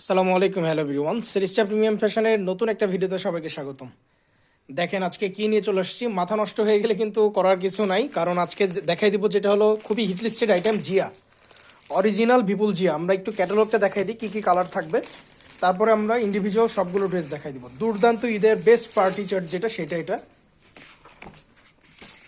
আসসালামু আলাইকুম, hello V1 সিরিজটা প্রিমিয়াম ফ্যাশনের নতুন একটা ভিডিওতে সবাইকে স্বাগতম। দেখেন, আজকে কি নিয়ে চলে আসছি? মাথা নষ্ট হয়ে গেলে কিন্তু করার কিছু নাই, কারণ আজকে দেখাই দিব যেটা হলো খুবই hitlisted item Ziya. Original Vipul Ziya. আমরা একটু ক্যাটালগটা দেখাই দিই, কী কী কালার থাকবে। তারপরে আমরা ইন্ডিভিজুয়াল সবগুলো ড্রেস দেখাই দিব। দুর্দান্ত ঈদের বেস্ট পার্টি চার্ট যেটা, সেটা এটা।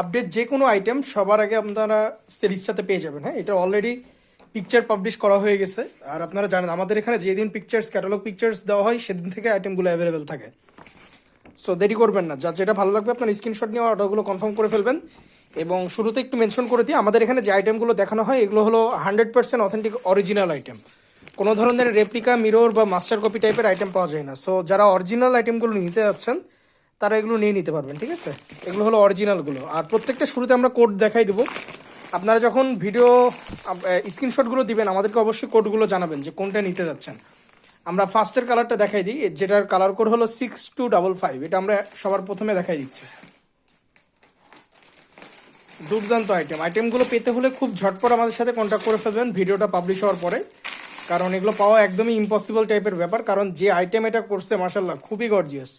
আপডেট যে কোনো আইটেম সবার আগে আপনারা সিরিজটাতে পেয়ে যাবেন হ্যাঁ? এটা অলরেডি পিকচার পাবলিশ করা হয়ে গেছে। আর আপনারা জানেন, আমাদের এখানে যেদিন পিকচার্স ক্যাটালগ পিকচার্স দেওয়া হয়, সেদিন থেকে আইটেমগুলো অ্যাভেলেবেল থাকে। সো দেরি করবেন না। যা, যেটা ভালো লাগবে, আপনার স্ক্রিনশট নিয়ে অর্ডারগুলো কনফার্ম করে ফেলবেন। এবং শুরুতে একটু মেনশন করে দিই, আমাদের এখানে যে আইটেমগুলো দেখানো হয়, এগুলো হলো hundred percent authentic original item কোনো ধরনের রেপ্লিকা মিরর বা মাস্টার কপি টাইপের আইটেম পাওয়া যায় না। সো যারা অরিজিনাল আইটেমগুলো নিতে যাচ্ছেন, তারা এগুলো নিয়ে নিতে পারবেন, ঠিক আছে? এগুলো হলো অরিজিনালগুলো আর প্রত্যেকটা শুরুতে আমরা কোড দেখাই দেবো। আপনারা যখন ভিডিও স্ক্রিনশটগুলো দিবেন, আমাদেরকে অবশ্যই কোডগুলো জানাবেন যে কোনটা নিতে যাচ্ছেন। আমরা ফার্স্টের কালারটা দেখাই দিই, যেটার কালার কোড হলো সিক্স টু ডাবল ফাইভ এটা আমরা সবার প্রথমে দেখাই দিচ্ছি। দুর্দান্ত আইটেম আইটেমগুলো পেতে হলে খুব ঝটপট আমাদের সাথে কন্ট্যাক্ট করে ফেলবেন ভিডিওটা পাবলিশ হওয়ার পরে। কারণ এগুলো পাওয়া একদমই ইম্পসিবল টাইপের ব্যাপার, কারণ যে আইটেম এটা করছে মাসাল্লাহ খুবই গর্জিয়াস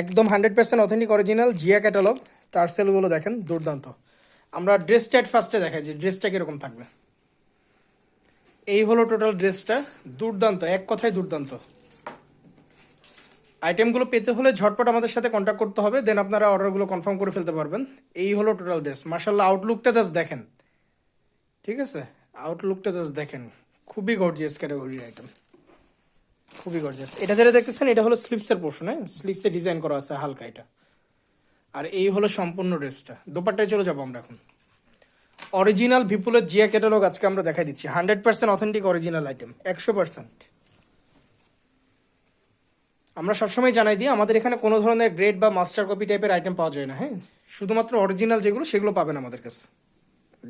একদম hundred percent authentic original Ziya catalogue টার্সেলগুলো দেখেন, দুর্দান্ত। আমরা ড্রেসটা ফার্স্টে দেখাই যে ড্রেসটা কীরকম থাকবে। এই হলো টোটাল ড্রেসটা দুর্দান্ত, এক কথায় দুর্দান্ত। আইটেমগুলো পেতে হলে ঝটপট আমাদের সাথে কন্ট্যাক্ট করতে হবে দেন আপনারা অর্ডারগুলো কনফার্ম করে ফেলতে পারবেন। এই হলো টোটাল ড্রেস মার্শাল্লাহ আউটলুকটা জাস্ট দেখেন। ঠিক আছে? আউটলুকটা জাস্ট দেখেন। খুবই গর্জিয়াস ক্যাটাগরি আইটেম খুবই গর্জিয়াস এটা যেটা দেখতেছেন, এটা হলো স্লিপসের পোর্শন হ্যাঁ? স্লিপসে ডিজাইন করা আছে হালকা এটা। আর এই হলো সম্পূর্ণ ড্রেসটা। দোপাট্টায় চলে যাব আমরা এখন। অরিজিনাল ভিপুলের জিয়া ক্যাটালগ আজকে আমরা দেখাই দিচ্ছি। Hundred percent authentic original item একশো পার্সেন্ট আমরা সবসময় জানাই দিই, আমাদের এখানে কোনো ধরনের গ্রেড বা মাস্টার কপি টাইপের আইটেম পাওয়া যায় না হ্যাঁ? শুধুমাত্র অরিজিনাল যেগুলো, সেগুলো পাবেন আমাদের কাছে।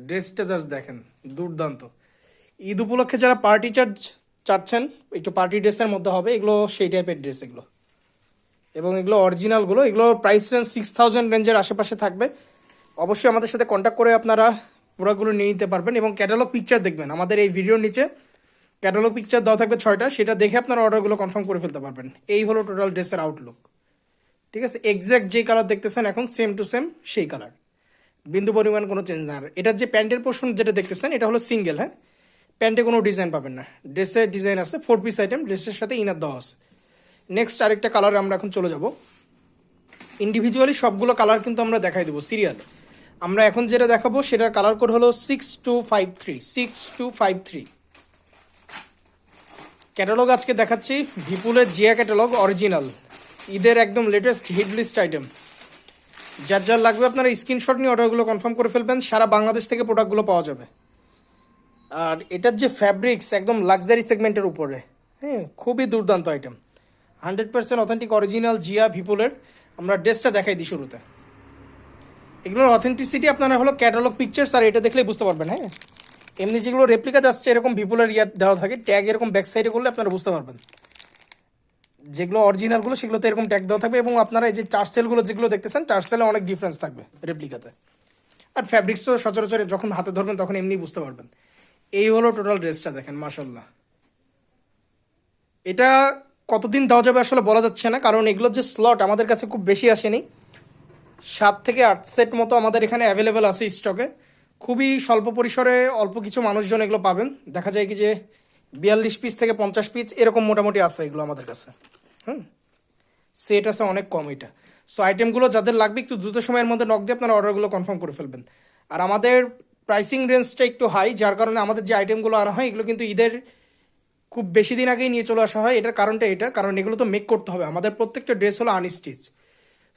ড্রেসটা জাস্ট দেখেন, দুর্দান্ত। ঈদ উপলক্ষে যারা পার্টি চার্জ চাচ্ছেন, একটু পার্টি ড্রেসের মধ্যে হবে, এগুলো সেই টাইপের ড্রেস এগুলো। এবং এগুলো অরিজিনালগুলো এগুলো প্রাইস রেঞ্জ সিক্স থাউজেন্ড রেঞ্জের আশেপাশে থাকবে। অবশ্যই আমাদের সাথে কন্ট্যাক্ট করে আপনারা প্রোডাক্টগুলো নিয়ে নিতে পারবেন এবং ক্যাটালগ পিকচার দেখবেন। আমাদের এই ভিডিওর নিচে ক্যাটালগ পিকচার দেওয়া থাকবে ছয়টা, সেটা দেখে আপনারা অর্ডারগুলো কনফার্ম করে ফেলতে পারবেন। এই হলো টোটাল ড্রেসের আউটলুক ঠিক আছে? এক্স্যাক্ট যে কালার দেখতেছেন এখন সেম টু সেম সেই কালার বিন্দু পরিমাণ কোনো চেঞ্জ না। এটার যে প্যান্টের পোর্শন যেটা দেখতেছেন, এটা হলো সিঙ্গেল হ্যাঁ? প্যান্টে কোনো ডিজাইন পাবেন না। ড্রেসের ডিজাইন আছে ফোর পিস আইটেম ড্রেসের সাথে ইনার দেওয়া আছে নেক্সট আরেকটা কালারে আমরা এখন চলে যাব। ইন্ডিভিজুয়ালি সবগুলো কালার কিন্তু আমরা দেখাই দেবো সিরিয়াল আমরা এখন যেটা দেখাবো, সেটার কালার কোড হলো six two five three six two five three catalogue আজকে দেখাচ্ছি ভিপুলের জিয়া ক্যাটালগ অরিজিনাল ঈদের একদম লেটেস্ট হিট লিস্ট আইটেম যার যার লাগবে আপনারা স্ক্রিনশট নিয়ে অর্ডারগুলো কনফার্ম করে ফেলবেন, সারা বাংলাদেশ থেকে প্রোডাক্টগুলো পাওয়া যাবে। আর এটার যে ফ্যাব্রিক্স একদম লাক্সারি সেগমেন্টের উপরে হ্যাঁ খুবই দুর্দান্ত item hundred percent authentic original Zia ভিপুলের আমরা ড্রেসটা দেখাই দিই শুরুতে। এগুলোর অথেন্টিসিটি আপনারা হলো ক্যাটালগ পিকচার্স আর এটা দেখলেই বুঝতে পারবেন হ্যাঁ? এমনি যেগুলো রেপ্লিকা যাচ্ছে এরকম বিপুলের ইয়ার দেওয়া থাকে ট্যাগ এরকম ব্যাক সাইডে করলে আপনারা বুঝতে পারবেন। যেগুলো অরিজিনালগুলো সেগুলোতে এরকম ট্যাগ দেওয়া থাকবে, এবং আপনারা এই যে টার্সেলগুলো যেগুলো দেখতেছেন, টার্সেলে অনেক ডিফারেন্স থাকবে রেপ্লিকাতে আর ফ্যাব্রিক্সও সচরাচর যখন হাতে ধরবেন, তখন এমনি বুঝতে পারবেন। এই হলো টোটাল ড্রেসটা দেখেন মাসাল্লাহ এটা কতদিন দেওয়া যাবে আসলে বলা যাচ্ছে না, কারণ এগুলোর যে স্লট আমাদের কাছে খুব বেশি আসেনি। সাত থেকে আট সেট মতো আমাদের এখানে অ্যাভেলেবেল আছে স্টকে খুবই স্বল্প পরিসরে অল্প কিছু মানুষজন এগুলো পাবেন। দেখা যায় কি যে বিয়াল্লিশ পিস থেকে পঞ্চাশ পিস এরকম মোটামুটি আছে এগুলো আমাদের কাছে। হুম। সেট আছে অনেক কম এটা। সো আইটেমগুলো যাদের লাগবে একটু দ্রুত সময়ের মধ্যে নক দিয়ে আপনারা অর্ডারগুলো কনফার্ম করে ফেলবেন। আর আমাদের প্রাইসিং রেঞ্জটা একটু হাই যার কারণে আমাদের যে আইটেমগুলো আনা হয়, এগুলো কিন্তু ঈদের খুব বেশি দিন আগেই নিয়ে চলে আসা হয়। এটার কারণটা এটা, কারণ এগুলো তো মেক করতে হবে। আমাদের প্রত্যেকটা ড্রেস হলো আনস্টিচ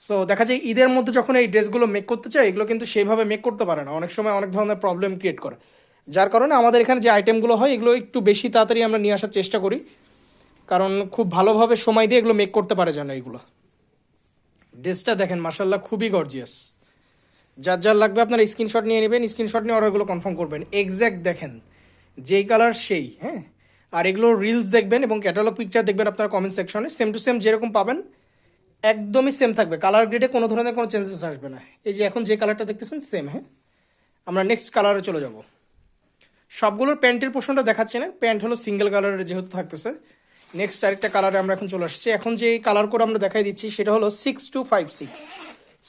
সো দেখা যায় ঈদের মধ্যে যখন এই ড্রেসগুলো মেক করতে চায়, এগুলো কিন্তু সেইভাবে মেক করতে পারে না। অনেক সময় অনেক ধরনের প্রবলেম ক্রিয়েট করে। যার কারণে আমাদের এখানে যে আইটেমগুলো হয়, এগুলো একটু বেশি তাড়াতাড়ি আমরা নিয়ে আসার চেষ্টা করি। কারণ খুব ভালোভাবে সময় দিয়ে এগুলো মেক করতে পারে যেন এগুলো। ড্রেসটা দেখেন মার্শাল্লাহ খুবই গর্জিয়াস যার যার লাগবে আপনারা স্ক্রিনশট নিয়ে নেবেন। স্ক্রিনশট নিয়ে অর্ডারগুলো কনফার্ম করবেন। এক্স্যাক্ট দেখেন, যেই কালার সেই হ্যাঁ? আর এগুলো রিলস দেখবেন এবং ক্যাটালগ পিকচার দেখবেন আপনার কমেন্ট সেকশনে সেম টু সেম যেরকম পাবেন, একদমই সেম থাকবে। কালার গ্রেডে কোনো ধরনের কোনো চেঞ্জেস আসবে না। এই যে এখন যে কালারটা দেখতেছেন সেম হ্যাঁ? আমরা নেক্সট কালারে চলে যাব। সবগুলোর প্যান্টের পোর্শনটা দেখাচ্ছি না। প্যান্ট হলো সিঙ্গেল কালারের যেহেতু থাকতেছে। নেক্সট আরেকটা কালারে আমরা এখন চলে আসছি। এখন যে কালার কোড আমরা দেখাই দিচ্ছি, সেটা হলো six two five six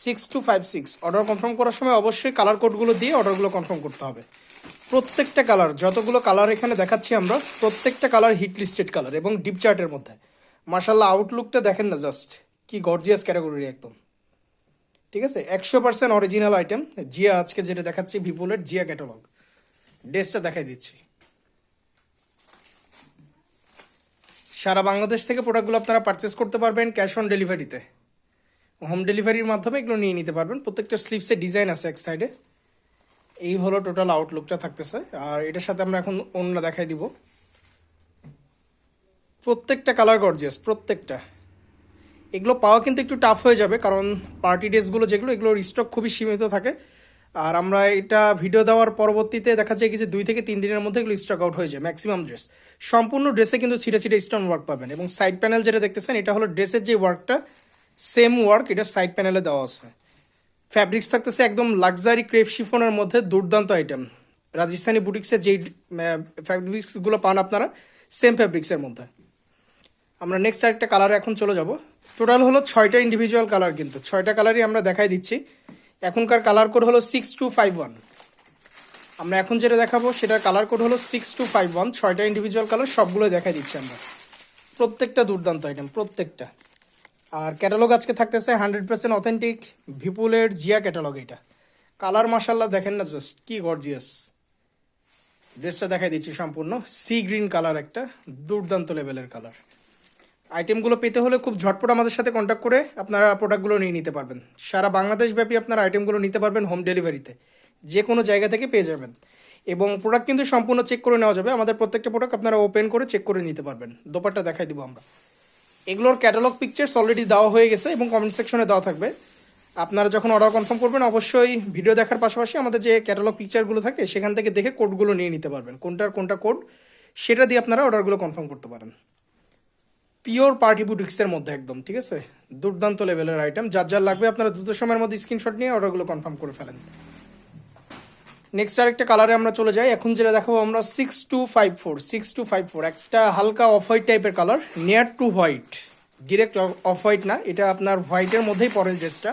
six two five six order confirm করার সময় অবশ্যই কালার কোডগুলো দিয়ে অর্ডারগুলো কনফার্ম করতে হবে। প্রত্যেকটা কালার যতগুলো কালার এখানে দেখাচ্ছি আমরা, প্রত্যেকটা কালার হিট লিস্টেড কালার এবং ডিপ চার্টের মধ্যে। মার্শাল্লাহ আউটলুকটা দেখেন না জাস্ট কি গর্জিয়াস ক্যাটাগরি একদম। ঠিক আছে? একশো পার্সেন্ট অরিজিনাল আইটেম জিয়া আজকে যেটা দেখাচ্ছি ভিপুলের জিয়া ক্যাটালগ ড্রেসটা দেখাই দিচ্ছি। সারা বাংলাদেশ থেকে প্রোডাক্টগুলো আপনারা পারচেস করতে পারবেন ক্যাশ অন ডেলিভারিতে হোম ডেলিভারির মাধ্যমে এগুলো নিয়ে নিতে পারবেন। প্রত্যেকটা স্লিপসে ডিজাইন আছে এক সাইডে এই হলো টোটাল আউটলুকটা থাকতেছে। আর এটার সাথে আমরা এখন অন্য দেখাই দিব। প্রত্যেকটা কালার গর্জিয়াস প্রত্যেকটা। এগুলো পাওয়া কিন্তু একটু টাফ হয়ে যাবে, কারণ পার্টি ড্রেসগুলো যেগুলো, এগুলোর স্টক খুবই সীমিত থাকে। আর আমরা এটা ভিডিও দেওয়ার পরবর্তীতে দেখা যায় কি যে দুই থেকে তিন দিনের মধ্যে এগুলো স্টক আউট হয়ে যায় ম্যাক্সিমাম ড্রেস সম্পূর্ণ ড্রেসে কিন্তু ছিটে ছিটে স্টোন ওয়ার্ক পাবেন। এবং সাইড প্যানেল যেটা দেখতেছেন, এটা হলো ড্রেসের যে ওয়ার্কটা সেম ওয়ার্ক এটা সাইড প্যানেলে দেওয়া আছে। ফ্যাব্রিক্স থাকতেছে একদম লাক্সারি ক্রেপ শিফনের মধ্যে দুর্দান্ত আইটেম রাজস্থানি বুটিক্সের যেই ফ্যাব্রিক্সগুলো পান আপনারা সেম ফ্যাব্রিক্সের মধ্যে। আমরা নেক্সট আরেকটা কালারে এখন চলে যাব। টোটাল হলো ছয়টা ইন্ডিভিজুয়াল কালার কিন্তু। ছয়টা কালারই আমরা দেখাই দিচ্ছি। এখনকার কালার কোড হলো সিক্স টু ফাইভ ওয়ান আমরা এখন যেটা দেখাবো, সেটার কালার কোড হলো সিক্স টু ফাইভ ওয়ান ছয়টা ইন্ডিভিজুয়াল কালার সবগুলো দেখাই দিচ্ছি আমরা। প্রত্যেকটা দুর্দান্ত আইটেম প্রত্যেকটা। আর ক্যাটালগ আজকে থাকতেছে হান্ড্রেড পার্সেন্ট অথেন্টিক ভিপুলের জিয়া ক্যাটালগ এটা। কালার মাসাল্লাহ দেখেন না জাস্ট কি গর্জিয়াস ড্রেসটা দেখাই দিচ্ছি সম্পূর্ণ। সি গ্রিন কালার একটা, দুর্দান্ত লেভেলের কালার আইটেমগুলো পেতে হলে খুব ঝটপট আমাদের সাথে কন্ট্যাক্ট করে আপনারা প্রোডাক্টগুলো নিয়ে নিতে পারবেন। সারা বাংলাদেশ ব্যাপী আপনারা আইটেমগুলো নিতে পারবেন হোম ডেলিভারিতে যে কোনো জায়গা থেকে পেয়ে যাবেন। এবং প্রোডাক্ট কিন্তু সম্পূর্ণ চেক করে নেওয়া যাবে। আমাদের প্রত্যেকটা প্রোডাক্ট আপনারা ওপেন করে চেক করে নিতে পারবেন। দোপারটা দেখাই দিব আমরা। এগুলোর ক্যাটালগ পিকচার্স অলরেডি দেওয়া হয়ে গেছে এবং কমেন্ট সেকশনে দেওয়া থাকবে। আপনারা যখন অর্ডার কনফার্ম করবেন, অবশ্যই ভিডিও দেখার পাশাপাশি আমাদের যে ক্যাটালগ পিকচারগুলো থাকে, সেখান থেকে দেখে কোডগুলো নিয়ে নিতে পারবেন। কোনটার কোনটা কোড সেটা দিয়ে আপনারা অর্ডারগুলো কনফার্ম করতে পারেন। পিওর পার্টি বুটিক্সের মধ্যে একদম, ঠিক আছে? দুর্দান্ত লেভেলের আইটেম যার যার লাগবে আপনারা দ্রুত সময়ের মধ্যে স্ক্রিনশট নিয়ে অর্ডারগুলো কনফার্ম করে ফেলেন। নেক্সট আরেকটা কালারে আমরা চলে যাই। এখন যেটা দেখাবো আমরা six two five four six two five four একটা হালকা অফ হোয়াইট টাইপের colour near to white direct off white না, এটা আপনার হোয়াইটের মধ্যেই পরে ড্রেসটা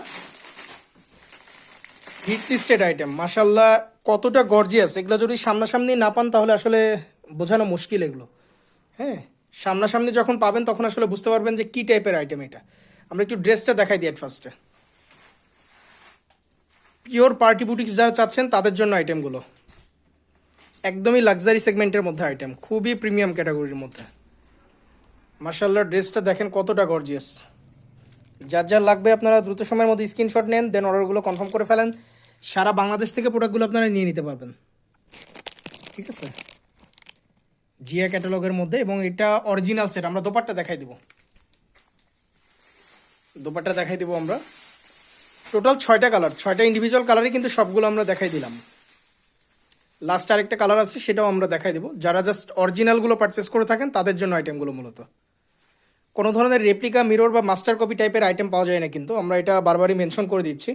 হিট লিস্টেড আইটেম মাসাল্লাহ কতটা গর্জিয়াস এগুলো যদি সামনাসামনি না পান তাহলে আসলে বোঝানো মুশকিল এগুলো। হ্যাঁ সামনাসামনি যখন পাবেন তখন আসলে বুঝতে পারবেন যে কী টাইপের আইটেম এটা। আমরা একটু ড্রেসটা দেখাই দিই ফার্স্টে পিওর পার্টি বুটিক্স যারা চাচ্ছেন, তাদের জন্য আইটেমগুলো একদমই লাক্সারি সেগমেন্টের মধ্যে আইটেম খুবই প্রিমিয়াম ক্যাটাগরির মধ্যে। মার্শাল্লাহ ড্রেসটা দেখেন কতটা গর্জিয়াস যার যার লাগবে আপনারা দ্রুত সময়ের মধ্যে স্ক্রিনশট নেন দেন অর্ডারগুলো কনফার্ম করে ফেলেন। সারা বাংলাদেশ থেকে প্রোডাক্টগুলো আপনারা নিয়ে নিতে পারবেন। ঠিক আছে? জিয়া ক্যাটালগের মধ্যে এবং এটা অরিজিনাল সেট আমরা দোপাট্টা দেখাই দিব। দোপাট্টা দেখাই দিব আমরা। টোটাল ছয়টা কালার, ছয়টা ইন্ডিভিজুয়াল কালারই কিন্তু সবগুলো আমরা দেখাই দিলাম। লাস্ট আরেকটা কালার আছে, সেটাও আমরা দেখাই দেবো। যারা জাস্ট অরিজিনালগুলো পারচেস করে থাকেন, তাদের জন্য আইটেমগুলো মূলত। কোনো ধরনের রেপ্লিকা মিরর বা মাস্টার কপি টাইপের আইটেম পাওয়া যায় না কিন্তু, আমরা এটা বারবারই মেনশন করে দিচ্ছি।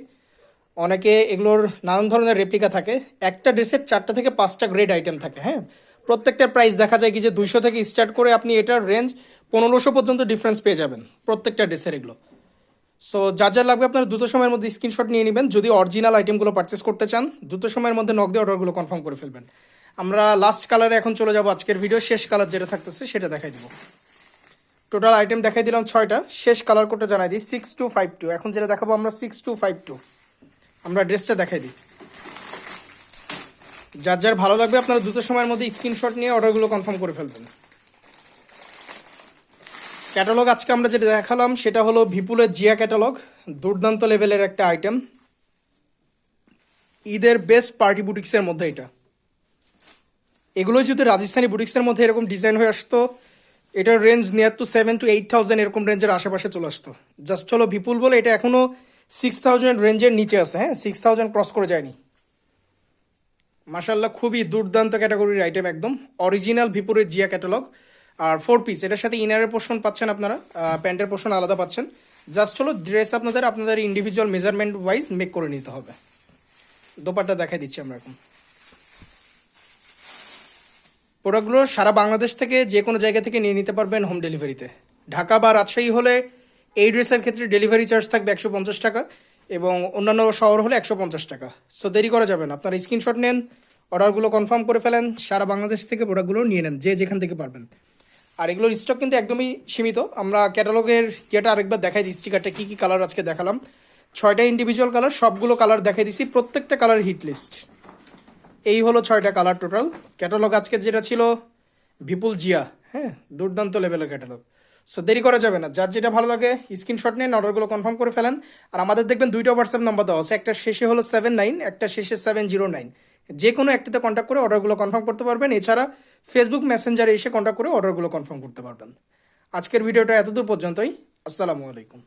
অনেকে এগুলোর নানান ধরনের রেপ্লিকা থাকে। একটা ড্রেসের চারটা থেকে পাঁচটা গ্রেড আইটেম থাকে হ্যাঁ? প্রত্যেকটার প্রাইস দেখা যায় কি যে দুইশো থেকে স্টার্ট করে আপনি এটার রেঞ্জ পনেরোশো পর্যন্ত ডিফারেন্স পেয়ে যাবেন, প্রত্যেকটা ড্রেসের এগুলো। সো যার যার লাগবে আপনারা দ্রুত সময়ের মধ্যে স্ক্রিনশট নিয়ে নেবেন। যদি অরিজিনাল আইটেমগুলো পারচেস করতে চান, দ্রুত সময়ের মধ্যে নক দিয়ে অর্ডারগুলো কনফার্ম করে ফেলবেন। আমরা লাস্ট কালারে এখন চলে যাব আজকের ভিডিও শেষ কালার যেটা থাকতেছে সেটা দেখাই দিব। টোটাল আইটেম দেখাই দিলাম ছয়টা। শেষ কালার কোডটা জানাই দিই সিক্স টু ফাইভ টু এখন যেটা দেখাবো আমরা সিক্স টু ফাইভ টু আমরা ড্রেসটা দেখাই দিই। যার যার ভালো লাগবে আপনারা দ্রুত সময়ের মধ্যে স্ক্রিনশট নিয়ে অর্ডারগুলো কনফার্ম করে ফেলবেন। ক্যাটালগ আজকে আমরা যেটা দেখালাম, সেটা হলো ভিপুলের জিয়া ক্যাটালগ, দুর্দান্ত লেভেলের একটা আইটেম ঈদের বেস্ট পার্টি বুটিক্সের মধ্যে এটা। এগুলোই যদি রাজস্থানি বুটিক্সের মধ্যে এরকম ডিজাইন হয়ে আসতো, এটার range near to seven to eight thousand এরকম রেঞ্জের আশেপাশে চলে আসতো। জাস্ট হলো বিপুল বলে, এটা এখনও সিক্স থাউজেন্ড রেঞ্জের নিচে আছে হ্যাঁ? সিক্স থাউজেন্ড ক্রস করে যায়নি। মাসাল্লাহ খুবই দুর্দান্ত ক্যাটাগরির আইটেম একদম। অরিজিনাল ভিপুরের জিয়া ক্যাটালগ। আর ফোর পিস এটার সাথে ইনারের পোর্শন পাচ্ছেন আপনারা প্যান্টের পোর্শন আলাদা পাচ্ছেন। জাস্ট হলো ড্রেস আপনাদের আপনাদের ইন্ডিভিজুয়াল মেজারমেন্ট ওয়াইজ মেক করে নিতে হবে। দোপাট্টা দেখাই দিচ্ছি আমরা এখন। প্রোডাক্টগুলো সারা বাংলাদেশ থেকে যে কোনো জায়গা থেকে নিয়ে নিতে পারবেন হোম ডেলিভারিতে ঢাকা বা রাজশাহী হলে এই ড্রেসের ক্ষেত্রে ডেলিভারি চার্জ থাকবে একশো পঞ্চাশ টাকা এবং অন্যান্য শহর হলে একশো পঞ্চাশ টাকা। সো দেরি করা যাবে না, আপনারা স্ক্রিনশট নেন অর্ডারগুলো কনফার্ম করে ফেলেন, সারা বাংলাদেশ থেকে প্রোডাক্টগুলো নিয়ে নেন, যে যেখান থেকে পারবেন। আর এগুলোর স্টক কিন্তু একদমই সীমিত। আমরা ক্যাটালগের ইয়েটা আরেকবার দেখাই দিই স্টিকারটা কী কী কালার আজকে দেখালাম। ছয়টা ইন্ডিভিজুয়াল কালার সবগুলো কালার দেখাই দিছি প্রত্যেকটা কালার হিট লিস্ট এই হলো ছয়টা কালার টোটাল ক্যাটালগ আজকে যেটা ছিল বিপুল জিয়া হ্যাঁ দুর্দান্ত লেভেলের ক্যাটালগ সো দেরি করা যাবে না। যার যেটা ভালো লাগে স্ক্রিনশট নেন অর্ডারগুলো কনফার্ম করে ফেলেন। আর আমাদের দেখবেন দুইটা হোয়াটসঅ্যাপ নাম্বার দেওয়া আছে। একটা শেষে হলো সেভেন নাইন একটা শেষে সেভেন জিরো নাইন যে কোনো একটিতে কন্ট্যাক্ট করে অর্ডারগুলো কনফার্ম করতে পারবেন। এছাড়া ফেসবুক মেসেঞ্জারে এসে কন্ট্যাক্ট করে অর্ডারগুলো কনফার্ম করতে পারবেন। আজকের ভিডিওটা এতদূর পর্যন্তই। আসসালামু আলাইকুম।